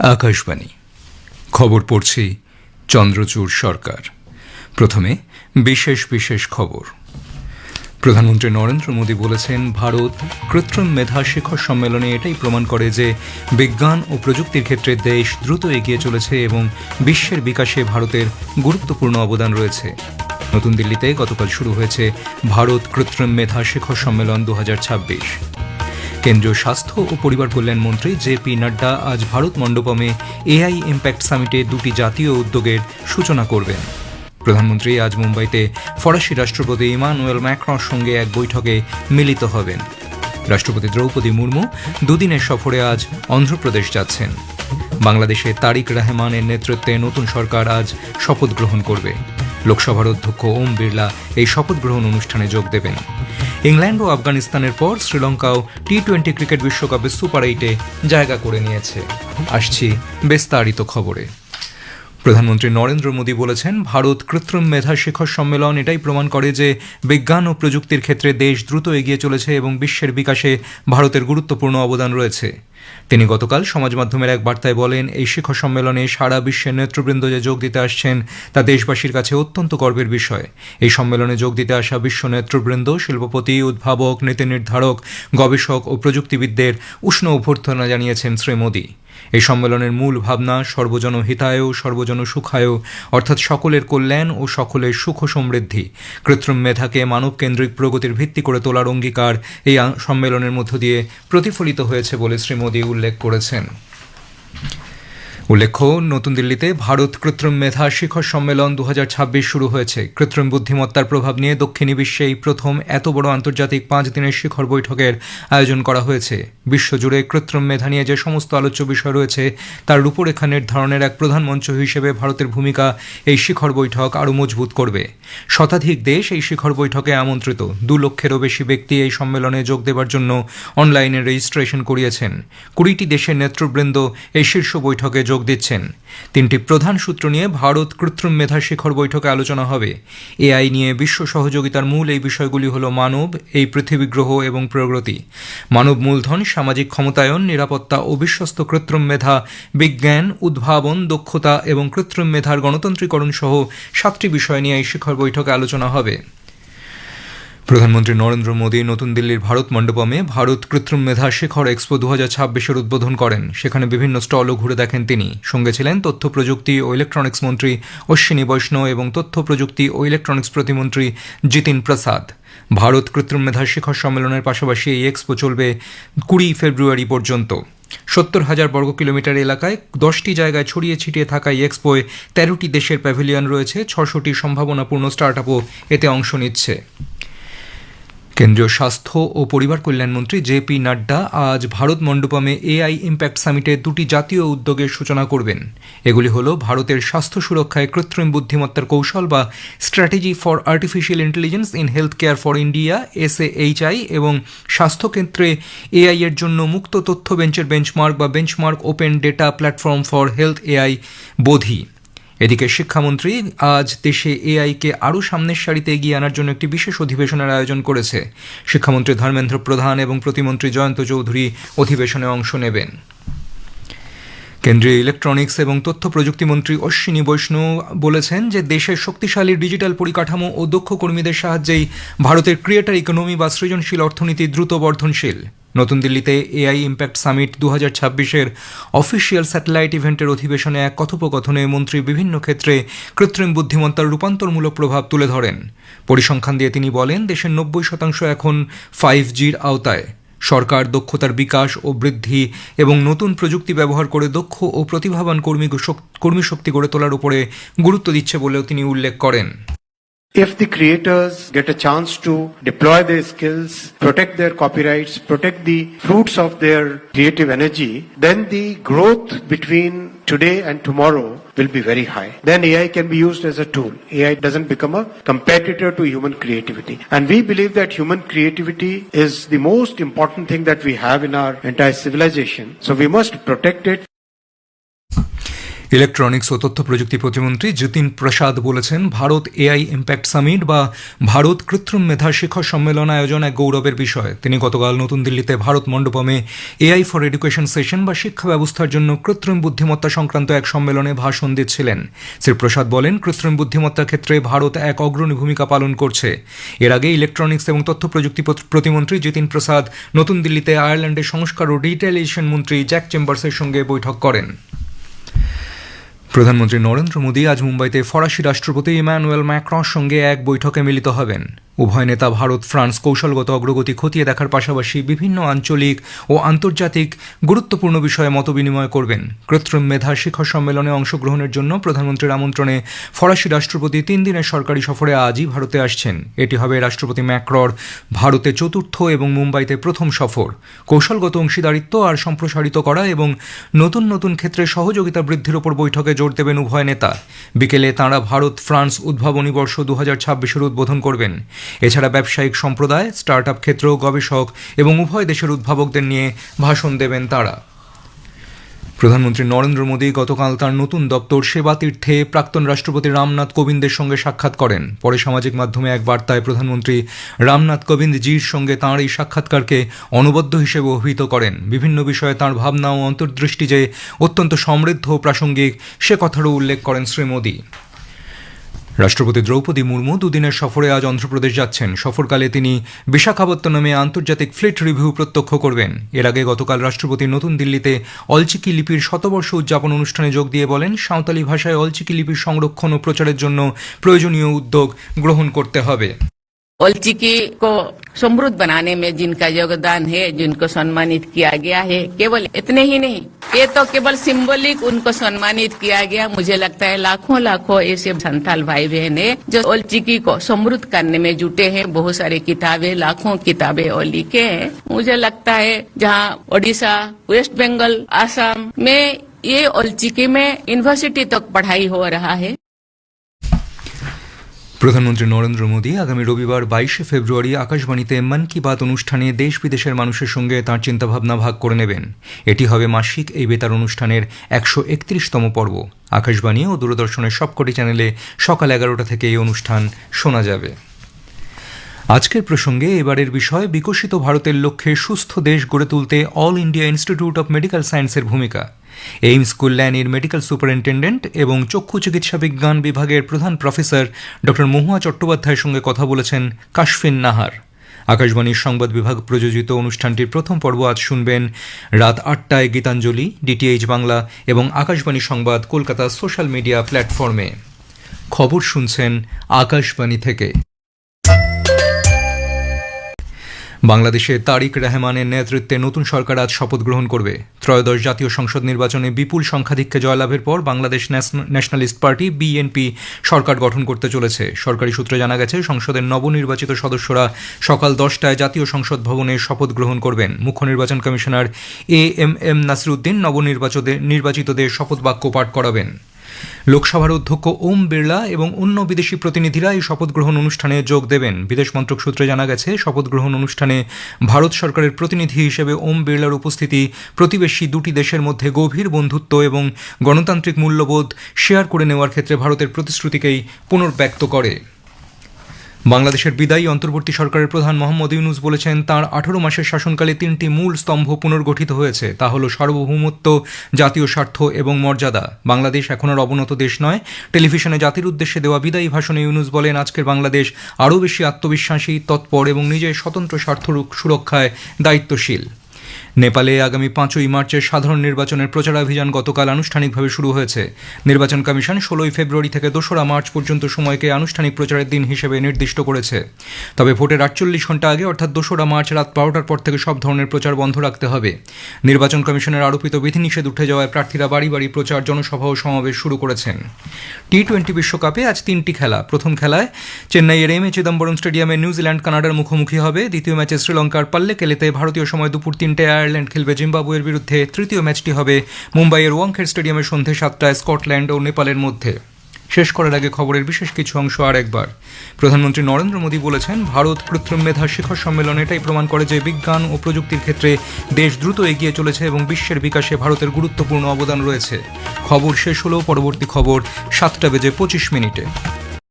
আকাশবাণী। খবর পড়ছি চন্দ্রচূড় সরকার। প্রথমে বিশেষ বিশেষ খবর। প্রধানমন্ত্রী নরেন্দ্র মোদী বলেছেন, ভারত কৃত্রিম মেধা শিখর সম্মেলনে এটাই প্রমাণ করে যে বিজ্ঞান ও প্রযুক্তির ক্ষেত্রে দেশ দ্রুত এগিয়ে চলেছে এবং বিশ্বের বিকাশে ভারতের গুরুত্বপূর্ণ অবদান রয়েছে। নতুন দিল্লিতে গতকাল শুরু হয়েছে ভারত কৃত্রিম মেধা শিখর সম্মেলন দু হাজার ছাব্বিশ। কেন্দ্রীয় স্বাস্থ্য ও পরিবার কল্যাণ মন্ত্রী জে পি নাড্ডা আজ ভারত মণ্ডপমে এআই ইম্প্যাক্ট সামিটে দুটি জাতীয় উদ্যোগের সূচনা করবেন। প্রধানমন্ত্রী আজ মুম্বাইতে ফরাসি রাষ্ট্রপতি ইমানুয়েল ম্যাক্রনের সঙ্গে এক বৈঠকে মিলিত হবেন। রাষ্ট্রপতি দ্রৌপদী মুর্মু দুদিনের সফরে আজ অন্ধ্রপ্রদেশ যাচ্ছেন। বাংলাদেশে তারিক রহমানের নেতৃত্বে নতুন সরকার আজ শপথ গ্রহণ করবে। লোকসভার অধ্যক্ষ ওম বিড়লা এই শপথ গ্রহণ অনুষ্ঠানে যোগ দেবেন। ইংল্যান্ড ও আফগানিস্তানের পর শ্রীলঙ্কাও টি টোয়েন্টি ক্রিকেট বিশ্বকাপে সুপার এইটে জায়গা করে নিয়েছে। আসছি বিস্তারিত খবরে। প্রধানমন্ত্রী নরেন্দ্র মোদী বলেছেন, ভারত কৃত্রিম মেধা শিখর সম্মেলন এটাই প্রমাণ করে যে বিজ্ঞান ও প্রযুক্তির ক্ষেত্রে দেশ দ্রুত এগিয়ে চলেছে এবং বিশ্বের বিকাশে ভারতের গুরুত্বপূর্ণ অবদান রয়েছে। তিনি গতকাল সমাজ মাধ্যমের এক বার্তায় বলেন, এই শিখর সম্মেলনে সারা বিশ্বের নেতৃবৃন্দ যে যোগ দিতে আসছেন তা দেশবাসীর কাছে অত্যন্ত গর্বের বিষয়। এই সম্মেলনে যোগ দিতে আসা বিশ্ব নেতৃবৃন্দ, শিল্পপতি, উদ্ভাবক, নীতি নির্ধারক, গবেষক ও প্রযুক্তিবিদদের উষ্ণ অভ্যর্থনা জানিয়েছেন শ্রী মোদী। এই সম্মেলনের মূল ভাবনা সর্বজন হিতায় সর্বজন সুখায়, অর্থাৎ সকলের কল্যাণ ও সকলের সুখ সমৃদ্ধি। কৃত্রিম মেধাকে মানবকেন্দ্রিক প্রগতির ভিত্তি করে তোলার অঙ্গীকার এই সম্মেলনের মধ্য দিয়ে প্রতিফলিত হয়েছে বলে শ্রী মোদী উল্লেখ করেছেন। উল্লেখ্য, নতুন দিল্লিতে ভারত কৃত্রিম মেধা শিখর সম্মেলন দু হাজার ছাব্বিশ শুরু হয়েছে। কৃত্রিম বুদ্ধিমত্তার প্রভাব নিয়ে দক্ষিণী বিশ্বে এই প্রথম এত বড় আন্তর্জাতিক পাঁচ দিনের শিখর বৈঠকের আয়োজন করা হয়েছে। বিশ্বজুড়ে কৃত্রিম মেধা নিয়ে যে সমস্ত আলোচ্য বিষয় রয়েছে, তার রূপরেখা নির্ধারণের এক প্রধান মঞ্চ হিসেবে ভারতের ভূমিকা এই শিখর বৈঠক আরও মজবুত করবে। শতাধিক দেশ এই শিখর বৈঠকে আমন্ত্রিত। দু লক্ষেরও বেশি ব্যক্তি এই সম্মেলনে যোগ দেবার জন্য অনলাইনে রেজিস্ট্রেশন করিয়েছেন। কুড়িটি দেশের নেতৃবৃন্দ এই শীর্ষ বৈঠকে যোগ দিচ্ছেন। তিনটি প্রধান সূত্র নিয়ে ভারত কৃত্রিম মেধা শিখর বৈঠকে আলোচনা হবে। এআই নিয়ে বিশ্ব সহযোগিতার মূল এই বিষয়গুলি হল মানব, এই পৃথিবী গ্রহ এবং প্রগতি। মানব মূলধন, সামাজিক ক্ষমতায়ন, নিরাপত্তা ও বিশ্বস্ত কৃত্রিম মেধা, বিজ্ঞান, উদ্ভাবন, দক্ষতা এবং কৃত্রিম মেধার গণতন্ত্রীকরণ সহ সাতটি বিষয় নিয়ে এই শিখর বৈঠকে আলোচনা হবে। প্রধানমন্ত্রী নরেন্দ্র মোদী নতুন দিল্লির ভারত মণ্ডপমে ভারত কৃত্রিম মেধা শিখর এক্সপো দু হাজার ছাব্বিশের উদ্বোধন করেন। সেখানে বিভিন্ন স্টলও ঘুরে দেখেন তিনি। সঙ্গে ছিলেন তথ্য প্রযুক্তি ও ইলেকট্রনিক্স মন্ত্রী অশ্বিনী বৈষ্ণব এবং তথ্য প্রযুক্তি ও ইলেকট্রনিক্স প্রতিমন্ত্রী জিতিন প্রসাদ। ভারত কৃত্রিম মেধা শিখর সম্মেলনের পাশাপাশি এই এক্সপো চলবে কুড়ি ফেব্রুয়ারি পর্যন্ত। সত্তর হাজার বর্গ কিলোমিটার এলাকায় দশটি জায়গায় ছড়িয়ে ছিটিয়ে থাকা এই এক্সপোয় তেরোটি দেশের প্যাভিলিয়ন রয়েছে, ছশোটি সম্ভাবনাপূর্ণ স্টার্ট আপও এতে অংশ নিচ্ছে। কেন্দ্রীয় স্বাস্থ্য ও পরিবার কল্যাণমন্ত্রী জে পি নাড্ডা আজ ভারত মণ্ডপমে এআই ইম্প্যাক্ট সামিটে দুটি জাতীয় উদ্যোগের সূচনা করবেন। এগুলি হল ভারতের স্বাস্থ্য সুরক্ষায় কৃত্রিম বুদ্ধিমত্তার কৌশল বা strategy for artificial intelligence in health care for India S HI এবং স্বাস্থ্যক্ষেত্রে এআই এর জন্য মুক্ত তথ্য বেঞ্চের বেঞ্চমার্ক বা benchmark open data platform for health AI Bodhi. এদিকে শিক্ষামন্ত্রী আজ দেশে এআইকে আরও সামনের সারিতে এগিয়ে আনার জন্য একটি বিশেষ অধিবেশনের আয়োজন করেছে। শিক্ষামন্ত্রী ধর্মেন্দ্র প্রধান এবং প্রতিমন্ত্রী জয়ন্ত চৌধুরী অধিবেশনে অংশ নেবেন। কেন্দ্রীয় ইলেকট্রনিক্স এবং তথ্য প্রযুক্তি মন্ত্রী অশ্বিনী বৈষ্ণব বলেছেন যে দেশের শক্তিশালী ডিজিটাল পরিকাঠামো ও দক্ষ কর্মীদের সাহায্যেই ভারতের ক্রিয়েটার ইকোনমি বা সৃজনশীল অর্থনীতি দ্রুত বর্ধনশীল। নতুন দিল্লিতে এআই ইম্প্যাক্ট সামিট দু হাজার ছাব্বিশের অফিসিয়াল স্যাটেলাইট ইভেন্টের অধিবেশনে এক কথোপকথনে মন্ত্রী বিভিন্ন ক্ষেত্রে কৃত্রিম বুদ্ধিমত্তার রূপান্তরমূলক প্রভাব তুলে ধরেন। পরিসংখ্যান দিয়ে তিনি বলেন, দেশের নব্বই শতাংশ এখন ফাইভ জির আওতায়। সরকার দক্ষতার বিকাশ ও বৃদ্ধি এবং নতুন প্রযুক্তি ব্যবহার করে দক্ষ ও প্রতিভাবান কর্মী কর্মী শক্তি গড়ে তোলার উপরে গুরুত্ব দিচ্ছে বলেও তিনি উল্লেখ করেন। If the creators get a chance to deploy their skills, protect their copyrights, protect the fruits of their creative energy, then the growth between today and tomorrow will be very high. Then AI can be used as a tool. AI doesn't become a competitor to human creativity. And we believe that human creativity is the most important thing that we have in our entire civilization. So we must protect it. Electronics ও তথ্য প্রযুক্তি প্রতিমন্ত্রী যতীন প্রসাদ বলেছেন, Bharat AI impact summit বা ভারত কৃত্রিম মেধা শিখর সম্মেলন আয়োজন এক গৌরবের বিষয়। তিনি গতকাল নতুন দিল্লিতে ভারত মণ্ডপমে এআই ফর এডুকেশন সেশন বা শিক্ষা ব্যবস্থার জন্য কৃত্রিম বুদ্ধিমত্তা সংক্রান্ত এক সম্মেলনে ভাষণ দিচ্ছিলেন। শ্রী প্রসাদ বলেন, কৃত্রিম বুদ্ধিমত্তার ক্ষেত্রে ভারত এক অগ্রণী ভূমিকা পালন করছে। এর আগে ইলেকট্রনিক্স এবং তথ্য প্রযুক্তি প্রতিমন্ত্রী জিতিন প্রসাদ নতুন দিল্লিতে আয়ারল্যান্ডের সংস্কার ও ডিজিটালাইজেশন মন্ত্রী জ্যাক চেম্বার্সের সঙ্গে বৈঠক করেন। প্রধানমন্ত্রী নরেন্দ্র মোদী আজ মুম্বাইতে ফরাসি রাষ্ট্রপতি ইমানুয়েল ম্যাক্রর সঙ্গে এক বৈঠকে মিলিত হবেন। উভয় নেতা ভারত, ফ্রান্স কৌশলগত অগ্রগতি খতিয়ে দেখার পাশাপাশি বিভিন্ন আঞ্চলিক ও আন্তর্জাতিক গুরুত্বপূর্ণ বিষয়ে মতবিনিময় করবেন। কৃত্রিম মেধা শিখর সম্মেলনে অংশগ্রহণের জন্য প্রধানমন্ত্রীর আমন্ত্রণে ফরাসি রাষ্ট্রপতি তিন দিনের সরকারি সফরে আজই ভারতে আসছেন। এটি হবে রাষ্ট্রপতি ম্যাক্রর ভারতে চতুর্থ এবং মুম্বাইতে প্রথম সফর। কৌশলগত অংশীদারিত্ব আর সম্প্রসারিত করা এবং নতুন নতুন ক্ষেত্রে সহযোগিতা বৃদ্ধির ওপর বৈঠকে জোর দেবেন উভয় নেতা। বিকেলে তাঁরা ভারত ফ্রান্স উদ্ভাবনী বর্ষ দু হাজার উদ্বোধন করবেন। এছাড়া ব্যবসায়িক সম্প্রদায় স্টার্ট আপ ক্ষেত্র গবেষক এবং উভয় দেশের উদ্ভাবকদের নিয়ে ভাষণ দেবেন তারা। প্রধানমন্ত্রী নরেন্দ্র মোদী গতকাল তার নতুন দপ্তর সেবা তীর্থে প্রাক্তন রাষ্ট্রপতি রামনাথ কোবিন্দের সঙ্গে সাক্ষাৎ করেন। পরে সামাজিক মাধ্যমে এক বার্তায় প্রধানমন্ত্রী রামনাথ কোবিন্দ জির সঙ্গে তাঁর এই সাক্ষাৎকারকে অনবদ্য হিসেবে অভিহিত করেন। বিভিন্ন বিষয়ে তাঁর ভাবনা ও অন্তর্দৃষ্টি যে অত্যন্ত সমৃদ্ধ ও প্রাসঙ্গিক, সে কথারও উল্লেখ করেন শ্রী মোদী। রাষ্ট্রপতি দ্রৌপদী মুর্মু দুদিনের সফরে আজ অন্ধ্রপ্রদেশ যাচ্ছেন। সফরকালে তিনি বিশাখাপত্তনমে আন্তর্জাতিক ফ্লিট রিভিউ প্রত্যক্ষ করবেন। এর আগে গতকাল রাষ্ট্রপতি নতুন দিল্লিতে অলচিকি লিপির শতবর্ষ উদযাপন অনুষ্ঠানে যোগ দিয়ে বলেন, সাঁওতালি ভাষায় অলচিকি লিপির সংরক্ষণ ও প্রচারের জন্য প্রয়োজনীয় উদ্যোগ গ্রহণ করতে হবে। ओलचिकी को समृद्ध बनाने में जिनका योगदान है, जिनको सम्मानित किया गया है, केवल इतने ही नहीं, ये तो केवल सिंबलिक उनको सम्मानित किया गया। मुझे लगता है लाखों लाखों ऐसे संथाल भाई बहन है, जो ओलचिकी को समृद्ध करने में जुटे हैं। बहुत सारी किताबें, लाखों किताबें और लिखे हैं। मुझे लगता है जहाँ ओडिशा, वेस्ट बंगाल, आसाम में ये ओलचिकी में यूनिवर्सिटी तक पढ़ाई हो रहा है। প্রধানমন্ত্রী নরেন্দ্র মোদী আগামী রবিবার বাইশে ফেব্রুয়ারি আকাশবাণীতে মন কি বাত অনুষ্ঠানে দেশ বিদেশের মানুষের সঙ্গে তাঁর চিন্তাভাবনা ভাগ করে নেবেন। এটি হবে মাসিক এই বেতার অনুষ্ঠানের একশো একত্রিশতম পর্ব। আকাশবাণী ও দূরদর্শনের সবকটি চ্যানেলে সকাল এগারোটা থেকে এই অনুষ্ঠান শোনা যাবে। আজকের প্রসঙ্গে এবারের বিষয়, বিকশিত ভারতের লক্ষ্যে সুস্থ দেশ গড়ে তুলতে all India institute of medical সায়েন্সের ভূমিকা। এইমস কল্যাণীর মেডিকেল সুপারিনটেন্ডেন্ট এবং চক্ষু চিকিৎসা বিজ্ঞান বিভাগের প্রধান প্রফেসর ডক্টর মহুয়া চট্টোপাধ্যায়ের সঙ্গে কথা বলেছেন কাশফিন নাহার। আকাশবাণীর সংবাদ বিভাগ প্রযোজিত অনুষ্ঠানটির প্রথম পর্ব আজ শুনবেন রাত আটটায় গীতাঞ্জলি ডিটিএইচ বাংলা এবং আকাশবাণী সংবাদ কলকাতা সোশ্যাল মিডিয়া প্ল্যাটফর্মে। খবর শুনছেন আকাশবাণী থেকে। বাংলাদেশে তারিক রহমানের নেতৃত্বে নতুন সরকার আজ শপথ গ্রহণ করবে। ত্রয়োদশ জাতীয় সংসদ নির্বাচনে বিপুল সংখ্যাধিক্যে জয়লাভের পর Bangladesh nation- nationalist party, BNP, সরকার গঠন করতে চলেছে। সরকারি সূত্রে জানা গেছে, সংসদের নবনির্বাচিত সদস্যরা সকাল দশটায় জাতীয় সংসদ ভবনে শপথ গ্রহণ করবেন। মুখ্য নির্বাচন commissioner A M M Nasiruddin নবনির্বাচিতদের নির্বাচিতদের শপথ বাক্য পাঠ করাবেন। লোকসভার অধ্যক্ষ ওম বিড়লা এবং অন্য বিদেশি প্রতিনিধিরা এই শপথ গ্রহণ অনুষ্ঠানে যোগ দেবেন। বিদেশ মন্ত্রক সূত্রে জানা গেছে, শপথ গ্রহণ অনুষ্ঠানে ভারত সরকারের প্রতিনিধি হিসেবে ওম বিড়লার উপস্থিতি প্রতিবেশী দুটি দেশের মধ্যে গভীর বন্ধুত্ব এবং গণতান্ত্রিক মূল্যবোধ শেয়ার করে নেওয়ার ক্ষেত্রে ভারতের প্রতিশ্রুতিকেই পুনর্ব্যক্ত করে। বাংলাদেশের বিদায়ী অন্তর্বর্তী সরকারের প্রধান মোহাম্মদ ইউনুস বলেছেন, তার আঠারো মাসের শাসনকালে তিনটি মূল স্তম্ভ পুনর্গঠিত হয়েছে। তা হল সার্বভৌমত্ব, জাতীয় স্বার্থ এবং মর্যাদা। বাংলাদেশ এখন আর অবনত দেশ নয়। টেলিভিশনে জাতির উদ্দেশ্যে দেওয়া বিদায়ী ভাষণে ইউনুস বলেন, আজকের বাংলাদেশ আরও বেশি আত্মবিশ্বাসী, তৎপর এবং নিজের স্বতন্ত্র স্বার্থ সুরক্ষায় দায়িত্বশীল। নেপালে আগামী পাঁচই মার্চের সাধারণ নির্বাচনের প্রচারাভিযান গতকাল আনুষ্ঠানিকভাবে শুরু হয়েছে। নির্বাচন কমিশন ষোলোই ফেব্রুয়ারি থেকে দোসরা মার্চ পর্যন্ত সময়কে আনুষ্ঠানিক প্রচারের দিন হিসেবে নির্দিষ্ট করেছে। তবে ভোটের আটচল্লিশ ঘণ্টা আগে অর্থাৎ দোসরা মার্চ রাত বারোটার পর থেকে সব ধরনের প্রচার বন্ধ রাখতে হবে। নির্বাচন কমিশনের আরোপিত বিধিনিষেধ উঠে যাওয়ায় প্রার্থীরা বাড়ি বাড়ি প্রচার, জনসভা ও সমাবেশ শুরু করেছেন। টি টোয়েন্টি বিশ্বকাপে আজ তিনটি খেলা। প্রথম খেলায় চেন্নাইয়ের এম এ চিদম্বরম স্টেডিয়ামে নিউজিল্যান্ড, কানাডার মুখোমুখি হবে। দ্বিতীয় ম্যাচে শ্রীলঙ্কার পাল্লে কেলেতে ভারতীয় সময় দুপুর তিনটে আয়ারল্যান্ড খেলবে জিম্বাবুয়ের বিরুদ্ধে তৃতীয় ম্যাচটি হবে মুম্বাইয়ের ওয়াংখেড় স্টেডিয়ামে সন্ধে সাতটায় স্কটল্যান্ড ও নেপালের মধ্যে। শেষ করার আগে খবরের বিশেষ কিছু অংশ আর একবার। প্রধানমন্ত্রী নরেন্দ্র মোদী বলেছেন, ভারত কৃত্রিম মেধা শিখর সম্মেলন এটাই প্রমাণ করে যে বিজ্ঞান ও প্রযুক্তির ক্ষেত্রে দেশ দ্রুত এগিয়ে চলেছে এবং বিশ্বের বিকাশে ভারতের গুরুত্বপূর্ণ অবদান রয়েছে। খবর শেষ হলেও পরবর্তী খবর সাতটা বেজে পঁচিশ মিনিটে।